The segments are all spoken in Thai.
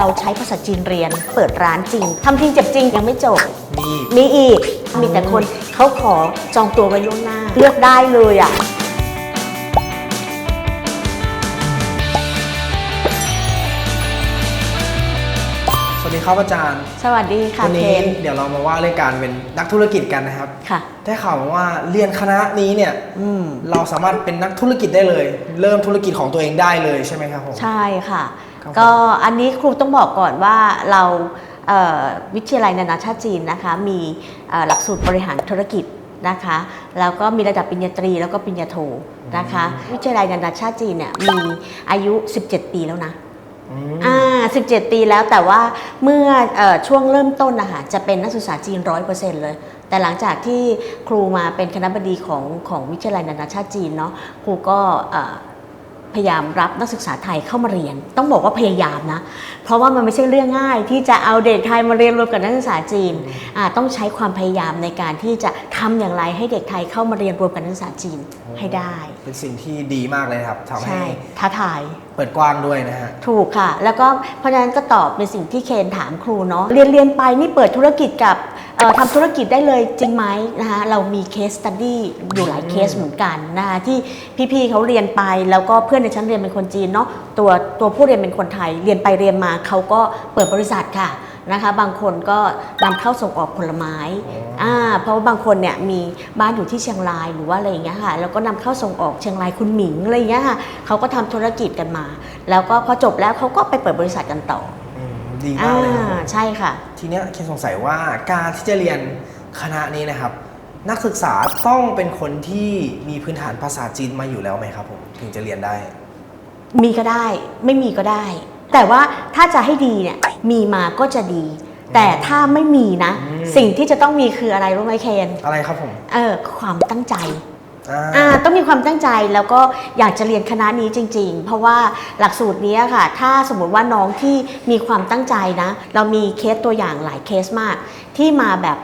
เราใช้ภาษาจีนเรียนเปิดร้านจริงทำจริงเจ็บจริงยังไม่จบมีมีอีก มีแต่คนเขาขอจองตัวไว้ล่วงหน้า เลือกได้เลยอะ สวัสดีครับอาจารย์ สวัสดีค่ะวัเคนเดี๋ยวเรามาว่าเรื่องการเป็นนักธุรกิจกันนะครับ ค่ะ ได้ข่าวมาว่าเรียนคณะนี้เนี่ย อืม เราสามารถเป็นนักธุรกิจได้เลย เริ่มธุรกิจของตัวเองได้เลยใช่ไหมครับผม ใช่ค่ะ ครับผมก็อันนี้ครูต้องบอกก่อนว่าเราเอ่อวิทยาลัยนานาชาติจีนนะคะมีเอ่อหลักสูตรบริหารธุรกิจนะคะแล้วก็มีระดับปริญญาตรีแล้วก็ปริญญาโทนะคะวิทยาลัยนานาชาติจีนเนี่ยมีอายุ 17 ปีแล้วนะอืมอ่า17 ปีแล้วแต่ว่าเมื่อเออช่วงเริ่มต้นนะคะจะเป็นนักศึกษาจีนร้อยเปอร์เซ็นต์เลย แต่หลังจากที่ครูมาเป็นคณะบดีของของวิทยาลัยนานาชาติจีนเนาะครูก็เอ่อ พยายามรับนักศึกษาไทยเข้ามาเรียน ต้องบอกว่าพยายามนะ เพราะว่ามันไม่ใช่เรื่องง่ายที่จะเอาเด็กไทยมาเรียนรวมกับนักศึกษาจีนอ่าต้องใช้ความพยายามในการที่จะทำอย่างไรให้เด็กไทยเข้ามาเรียนรวมกับนักศึกษาจีนให้ได้ เป็นสิ่งที่ดีมากเลยครับทำให้ใช่ท้าทายเปิดกว้างด้วยนะฮะถูกค่ะ แล้วก็เพราะฉะนั้นก็ตอบในสิ่งที่เคนถามครูเนาะเรียนเรียนไปนี่เปิดธุรกิจกับเอ่อ ทำธุรกิจได้เลยจริงไหมนะคะเรามีเคสตัดดี้อยู่หลายเคสเหมือนกันนะคะที่พี่ๆเขาเรียนไปแล้วก็เพื่อนในชั้นเรียนเป็นคนจีนเนาะตัวตัวผู้เรียนเป็นคนไทยเรียนไปเรียนมาเขาก็เปิดบริษัทค่ะนะคะบางคนก็นำเข้าส่งออกผลไม้อ๋ออ่อ่าเพราะว่าบางคนเนี่ยมีบ้านอยู่ที่เชียงรายหรือว่าอะไรอย่างเงี้ยค่ะแล้วก็นำเข้าส่งออกเชียงรายคุณหมิงอะไรอย่างเงี้ยค่ะเขาก็ทำธุรกิจกันมา แล้วก็พอจบแล้วเขาก็ไปเปิดบริษัทกันต่ออืม ดีมากเลยครับผมอ่าใช่ค่ะ ทีเนี้ยเคนสงสัยว่าการที่จะเรียนคณะนี้นะครับ นักศึกษาต้องเป็นคนที่มีพื้นฐานภาษาจีนมาอยู่แล้วไหมครับผมถึงจะเรียนได้ มีก็ได้ไม่มีก็ได้ แต่ว่าถ้าจะให้ดีเนี่ยมีมาก็จะดี แต่ถ้าไม่มีนะ อืม สิ่งที่จะต้องมีคืออะไรรู้ไหมเคนอะไรครับผม เออความตั้งใจ อ่าต้องมีความตั้งใจแล้วก็อยากจะเรียนคณะนี้จริง ๆ เพราะว่าหลักสูตรนี้ค่ะ ถ้าสมมติว่าน้องที่มีความตั้งใจนะ เรามีเคสตัวอย่างหลายเคสมาก ที่มาแบบ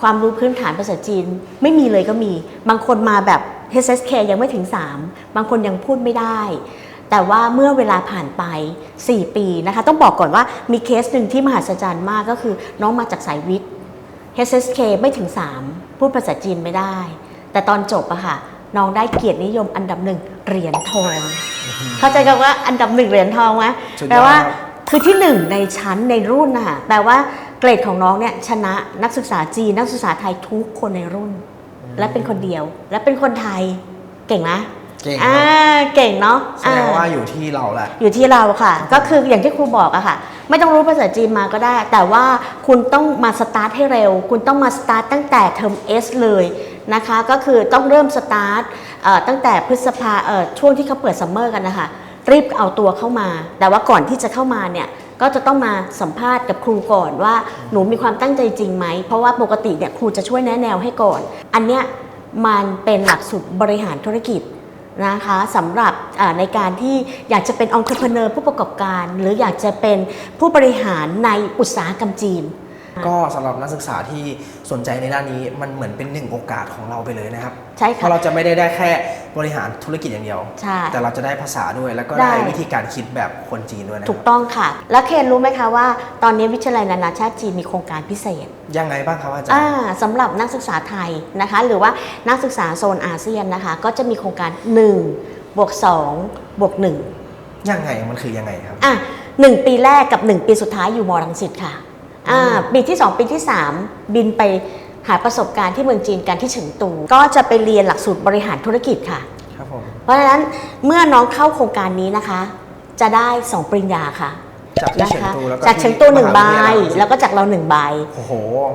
ความรู้พื้นฐานภาษาจีน ไม่มีเลยก็มี บางคนมาแบบ HSK ยังไม่ถึง 3 บางคนยังพูดไม่ได้ แต่ว่าเมื่อเวลาผ่านไป 4 ปีนะคะ ต้องบอกก่อนว่ามีเคสหนึ่งที่มหัศจรรย์มากก็คือน้องมาจากสายวิทย์ HSK ไม่ถึง 3 พูดภาษาจีนไม่ได้ แต่ตอนจบอะค่ะ น้องได้เกียรตินิยมอันดับหนึ่งเหรียญทอง เข้าใจกันว่าอันดับหนึ่งเหรียญทองไหมสุดยอด แปลว่าครับคือที่หนึ่งในชั้นในรุ่นนะคะแปลว่าเกรดของน้องเนี่ยชนะนักศึกษาจีนนักศึกษาไทยทุกคนในรุ่น และเป็นคนเดียว และเป็นคนไทยเก่งไหมเก่งคอ่ารับเก่งเนาะแสดงอ่ว่า อยู่ที่เราแหละ อยู่ที่เราค่ะ ก็คืออย่างที่ครูบอกอะค่ะ ไม่ต้องรู้ภาษาจีนมาก็ได้ แต่ว่าคุณต้องมาสตาร์ทให้เร็ว คุณต้องมาสตาร์ทตั้งแต่เทอม S เลย นะคะก็คือต้องเริ่มสตาร์ทตั้งแต่พฤษภาช่วงที่เขาเปิดซัมเมอร์กันนะคะรีบเอาตัวเข้ามา แต่ว่าก่อนที่จะเข้ามาเนี่ยก็จะต้องมาสัมภาษณ์กับครูก่อนว่าหนูมีความตั้งใจจริงไหม เพราะว่าปกติเนี่ยครูจะช่วยแนะแนวให้ก่อน อันเนี้ยมันเป็นหลักสูตรบริหารธุรกิจนะคะสำหรับในการที่อยากจะเป็นองค์ประกอบผู้ประกอบการ หรืออยากจะเป็นผู้บริหารในอุตสาหกรรมจีน ก็สำหรับนักศึกษาที่สนใจในด้านนี้มันเหมือนเป็นหนึ่งโอกาสของเราไปเลยนะครับใช่เพค่ะราะเราจะไม่ได้ได้แค่บริหารธุรกิจอย่างเดียวใช่แต่เราจะได้ภาษาด้วย แล้วก็ได้ได้วิธีการคิดแบบคนจีนด้วยนะคถูรักบต้องค่ะ แล้วเคนรู้ไหมคะว่า ตอนนี้วิทยาลัยนานาชาติจีนมีโครงการพิเศษ ยังไงบ้างครับอาจารอ่าย์สำหรับนักศึกษาไทยนะคะ หรือว่านักศึกษาโซนอาเซียนนะคะ ก็จะมีโครงการ1บวก2บวก1ยังไงมันคือยังไงครับอะหนึ่งปีแรกกับ 1 ปีสุดท้ายอยู่มรังสิตค่ะ อ่าปีที่ 2 ปีที่ 3 บินไปหาประสบการณ์ที่เมืองจีนกันที่เฉิงตู ก็จะไปเรียนหลักสูตรบริหารธุรกิจค่ะ ครับผม เพราะฉะนั้นเมื่อน้องเข้าโครงการนี้นะคะ จะได้ 2 ปริญญาค่ะจากที่นะเฉิงคะตูแล้วก็จากเฉิงตูหนึ่งใบมหาวิทยาลัยแล้วก็จากเราหนึ่งใบโอ้โห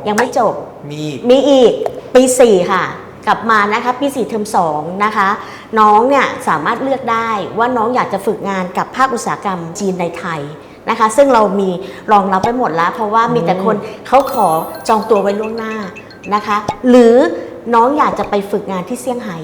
ยังไม่จบมีมีอีกปี 4 ค่ะ กลับมานะคะปี4เทอม2นะคะ น้องเนี่ยสามารถเลือกได้ว่าน้องอยากจะฝึกงานกับภาคอุตสาหกรรมจีนในไทย นะคะ ซึ่งเรามีรองรับไปหมดแล้ว เพราะว่ามีแต่คนเขาขอจองตัวไว้ล่วงหน้านะคะ หรือน้องอยากจะไปฝึกงานที่เซี่ยงไฮ้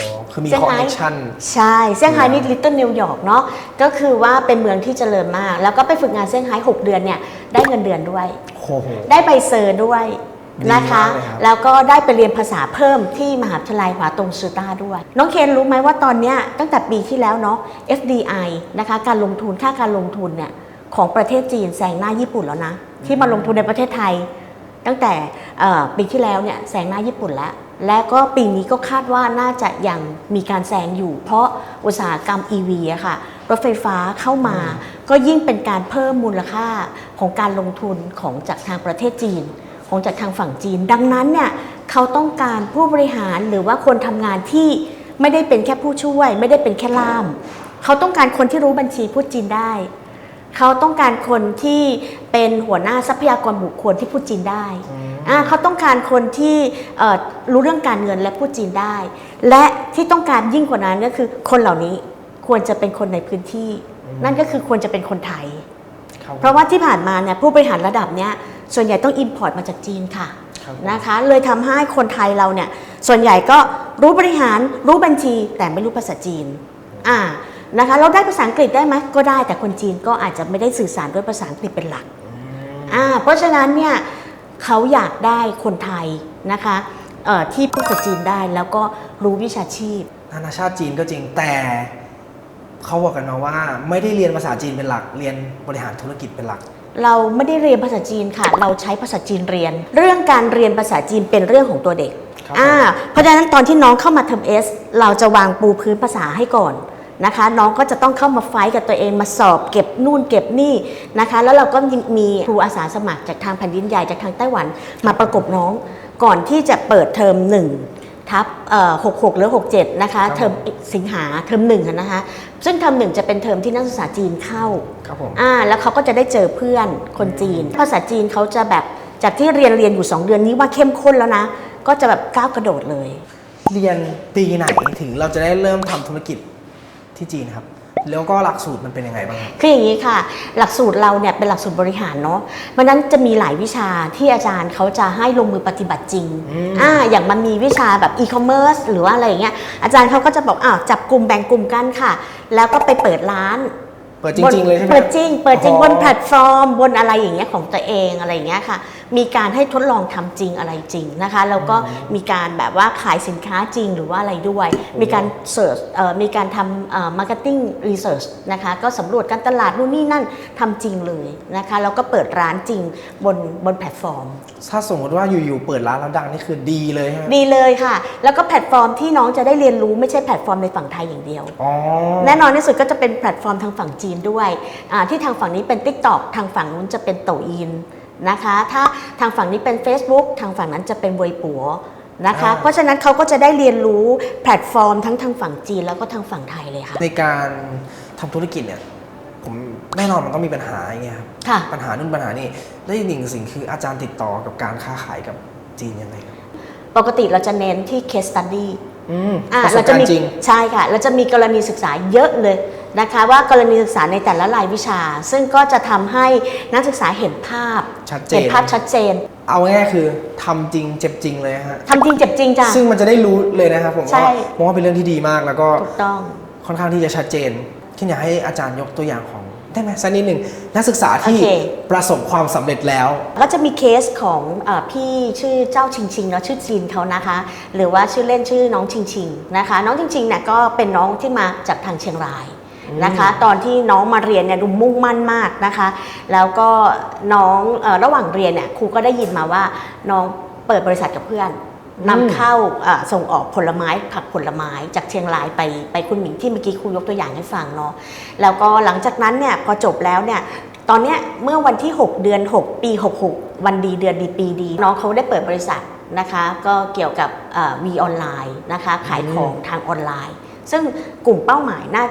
อ๋อคือมีเซี่ยงคอนไฮ้เนคชั่นใช่เซี่ยงไฮ้นี่ลิตเติ้ลนิวยอร์กเนาะก็คือว่าเป็นเมืองที่เจริญมาก แล้วก็ไปฝึกงานเซี่ยงไฮ้6เดือนเนี่ยได้เงินเดือนด้วยโอ้โหได้ใบเซอร์ด้วยดี นะคะมากเลยครับแล้วก็ได้ไปเรียนภาษาเพิ่มที่มหาวิทยาลัยหวาตงซือต้าด้วย น้องเคนรู้ไหมว่าตอนเนี้ยตั้งแต่ปีที่แล้วเนาะ FDI นะคะการลงทุนค่าการลงทุนเนี่ยของประเทศจีนแซงหน้าญี่ปุ่นแล้วนะ ที่มาลงทุนในประเทศไทย ตั้งแต่เอ่อปีที่แล้วเนี่ยแซงหน้าญี่ปุ่นแล้วและก็ปีนี้ก็คาดว่าน่าจะยังมีการแซงอยู่ เพราะอุตสาหกรรม EV อะค่ะ รถไฟฟ้าเข้ามา ก็ยิ่งเป็นการเพิ่มมูลค่าของการลงทุนของจากทางประเทศจีน ของจากทางฝั่งจีน ดังนั้นเนี่ยเขาต้องการผู้บริหารหรือว่าคนทำงานที่ไม่ได้เป็นแค่ผู้ช่วย ไม่ได้เป็นแค่ล่าม เขาต้องการคนที่รู้บัญชีพูดจีนได้ เขาต้องการคนที่เป็นหัวหน้าทรัพยากรบุคคลที่พูดจีนได้เขาต้องการคนที่รู้เรื่องการเงินและพูดจีนได้ และที่ต้องการยิ่งกว่านั้นก็คือคนเหล่านี้ควรจะเป็นคนในพื้นที่ นั่นก็คือควรจะเป็นคนไทย เพราะว่าที่ผ่านมาเนี่ยผู้บริหารระดับเนี้ย ส่วนใหญ่ต้องอินพอร์ตมาจากจีนค่ะครับนะคะเลยทำให้คนไทยเราเนี่ยส่วนใหญ่ก็รู้บริหารรู้บัญชีแต่ไม่รู้ภาษาจีนอ่านะคะเราได้ภาษาอังกฤษได้ไหมก็ได้แต่คนจีนก็อาจจะไม่ได้สื่อสารด้วยภาษาอังกฤษเป็นหลักอ่าเพราะฉะนั้นเนี่ยเขาอยากได้คนไทยนะคะเอ่อที่พูดภาษาจีนได้แล้วก็รู้วิชาชีพนานาชาติจีนก็จริงแต่เขาบอกกันมาว่า ไม่ได้เรียนภาษาจีนเป็นหลัก เรียนบริหารธุรกิจเป็นหลัก เราไม่ได้เรียนภาษาจีนค่ะ เราใช้ภาษาจีนเรียน เรื่องการเรียนภาษาจีนเป็นเรื่องของตัวเด็กครับอ่าเพราะฉะนั้นตอนที่น้องเข้ามาเทอมเอสเราจะวางปูพื้นภาษาให้ก่อนนะคะ น้องก็จะต้องเข้ามาไฟท์กับตัวเองมาสอบเก็บนู่นเก็บนี่นะคะ แล้วเราก็มีครูอาสาสมัครจากทางแผ่นดินใหญ่จากทางไต้หวันมาประกบน้อง ก่อนที่จะเปิดเทอมหนึ่ง ทับหกหกหรือหกเจ็ดนะคะครับเทอมสิงหาเทอมหนึ่งอะนะคะซึ่งเทอมหนึ่งจะเป็นเทอมที่นักศึกษาจีนเข้าครับผมอ่าแล้วเขาก็จะได้เจอเพื่อนคนจีน ภาษาจีนเขาจะแบบจากที่เรียนเรียนอยู่ 2 เดือนนี้ว่าเข้มข้นแล้วนะ ก็จะแบบก้าวกระโดดเลย เรียนปีไหนถึงเราจะได้เริ่มทำธุรกิจที่จีนครับ แล้วก็หลักสูตรมันเป็นยังไงบ้างครับ คืออย่างนี้ค่ะ หลักสูตรเราเนี่ยเป็นหลักสูตรบริหารเนาะเพราะฉะนั้นจะมีหลายวิชาที่อาจารย์เขาจะให้ลงมือปฏิบัติจริงอืม อ่าอย่างมันมีวิชาแบบอีคอมเมิร์ซหรือว่าอะไรอย่างเงี้ยอาจารย์เขาก็จะบอกอ้าวจับกลุ่มแบ่งกลุ่มกันค่ะ แล้วก็ไปเปิดร้าน เปิดจริง ๆ เลยใช่ไหมเปิดจริง เปิดจริงอ๋อบนแพลตฟอร์ม บนอะไรอย่างเงี้ยของตัวเองอะไรอย่างเงี้ยค่ะ มีการให้ทดลองทำจริงอะไรจริงนะคะแล้วก็มีการแบบว่าขายสินค้าจริงหรือว่าอะไรด้วย มีการเสิร์ชมีการทำมาร์เก็ตติ้งรีเสิร์ชนะคะก็สำรวจการตลาดนู่นนี่นั่นทำจริงเลยนะคะแล้วก็เปิดร้านจริงบนบนแพลตฟอร์ม ถ้าสมมติว่าอยู่ๆเปิดร้านแล้วดังนี่คือดีเลยใช่ไหมดีเลยค่ะ แล้วก็แพลตฟอร์มที่น้องจะได้เรียนรู้ไม่ใช่แพลตฟอร์มในฝั่งไทยอย่างเดียวอ๋อแน่นอนที่สุดก็จะเป็นแพลตฟอร์มทางฝั่งจีนด้วยอ่าที่ทางฝั่งนี้เป็น Tik t o อกทางฝั่งนู้นจะเป็นโตอินนะคะ ถ้าทางฝั่งนี้เป็น Facebook ทางฝั่งนั้นจะเป็นเวยปัวนะคะอ่าเพราะฉะนั้นเขาก็จะได้เรียนรู้แพลตฟอร์มทั้งทางฝั่งจีนแล้วก็ทางฝั่งไทยเลยค่ะในการทำธุรกิจเนี่ยผมแน่นอนมันต้องมีปัญหาอย่างเงี้ยครับค่ะปัญหานู่นปัญหานี่และอีกหนึ่งสิ่งคืออาจารย์ติดต่อกับการค้าขายกับจีนยังไงครับปกติเราจะเน้นที่ case study อืมอะประสเราบจะการมีณ์จริงใช่ค่ะ เราจะมีกรณีศึกษาเยอะเลย นะคะว่ากรณีศึกษาในแต่ละรายวิชา ซึ่งก็จะทำให้นักศึกษาเห็นภาพชัดเจนเห็นภาพชัดเจน เอาง่ายๆคือทำจริงเจ็บจริงเลยฮะทำจริงเจ็บจริงจ้ะซึ่งมันจะได้รู้เลยนะครับผมใช่ว่าผมว่าเป็นเรื่องที่ดีมากแล้วก็ถูกต้องค่อนข้างที่จะชัดเจนขึ้นอยากให้อาจารย์ยกตัวอย่างของได้ไหมสักนิดหนึ่งนักศึกษาที่โอเคประสบความสำเร็จแล้ว ก็จะมีเคสของเออพี่ชื่อเจ้าชิงชิงเนาะชื่อจีนเขานะคะ หรือว่าชื่อเล่นชื่อน้องชิงชิงนะคะ น้องชิงชิงเนี่ยก็เป็นน้องที่มาจากทางเชียงราย นะคะ ตอนที่น้องมาเรียนเนี่ยดูมุ่งมั่นมากนะคะ แล้วก็น้องเออระหว่างเรียนเนี่ยครูก็ได้ยินมาว่าน้องเปิดบริษัทกับเพื่อนนำเข้าเอ่อส่งออกผลไม้ผักผลไม้จากเชียงรายไปไปคุณหมิงที่เมื่อกี้ครูยกตัวอย่างให้ฟังเนาะแล้วก็หลังจากนั้นเนี่ยพอจบแล้วเนี่ยตอนเนี้ยเมื่อวันที่ 6 เดือน 6 ปี 66 วันดีเดือนดีปีดี น้องเขาได้เปิดบริษัทนะคะก็เกี่ยวกับวีออนไลน์นะคะขายของทางออนไลน์ ซึ่งกลุ่มเป้าหมายน่า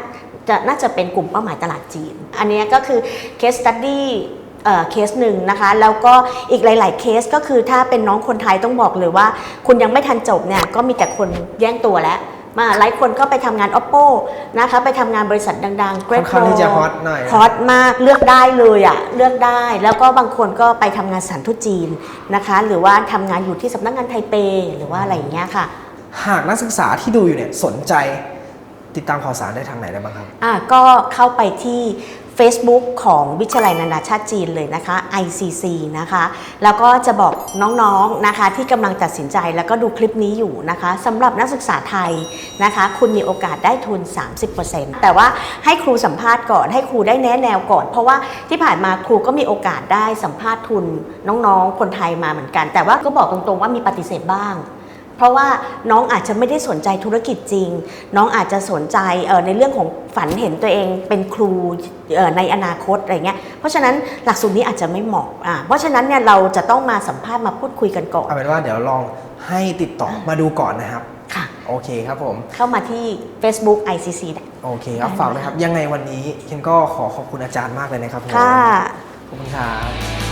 จะน่าจะเป็นกลุ่มเป้าหมายตลาดจีน อันเนี้ยก็คือ case study เอ่อเคสหนึ่งนะคะแล้วก็อีกหลาย ๆ เคสก็คือถ้าเป็นน้องคนไทยต้องบอกเลยว่า คุณยังไม่ทันจบเนี่ยก็มีแต่คนแย่งตัวแล้วมาหลายคนก็ไปทำงาน oppo นะคะไปทำงานบริษัทดังๆค่อนข้างที่จะ Great Pro hot หน่อยฮอตมากเลือกได้เลยอะเลือกได้ แล้วก็บางคนก็ไปทำงานสถานทูตจีนนะคะ หรือว่าทำงานอยู่ที่สำนักงานไทเป หรือว่าอะไรอย่างเงี้ยค่ะ หากนักศึกษาที่ดูอยู่เนี่ยสนใจ ติดตามข่าวสารได้ทางไหนได้บ้างครับ อะก็เข้าไปที่ Facebook ของวิทยาลัยนานาชาติจีนเลยนะคะ ICC นะคะ แล้วก็จะบอกน้องๆนะคะที่กำลังตัดสินใจแล้วก็ดูคลิปนี้อยู่นะคะสำหรับนักศึกษาไทยนะคะ คุณมีโอกาสได้ทุน 30%แต่ว่าให้ครูสัมภาษณ์ก่อน ให้ครูได้แนะแนวก่อน เพราะว่าที่ผ่านมาครูก็มีโอกาสได้สัมภาษณ์ทุนน้องๆ คนไทยมาเหมือนกัน แต่ว่าก็บอกตรงๆว่ามีปฏิเสธบ้าง เพราะว่าน้องอาจจะไม่ได้สนใจธุรกิจจริง น้องอาจจะสนใจเอ่อในเรื่องของฝันเห็นตัวเองเป็นครูเอ่อในอนาคตอะไรเงี้ยเพราะฉะนั้นหลักสูตรนี้อาจจะไม่เหมาะอ่าเพราะฉะนั้นเนี่ยเราจะต้องมาสัมภาษณ์มาพูดคุยกันก่อนเอาเป็นว่าเดี๋ยวลองให้ติดต่อมาดูก่อนนะครับค่ะโอเคครับผม เข้ามาที่ Facebook ICC ได้โอเคครับได้ฝากนะครับยังไงวันนี้เคนก็ขอขอบคุณอาจารย์มากเลยนะครับผมค่ะขอบคุณครับ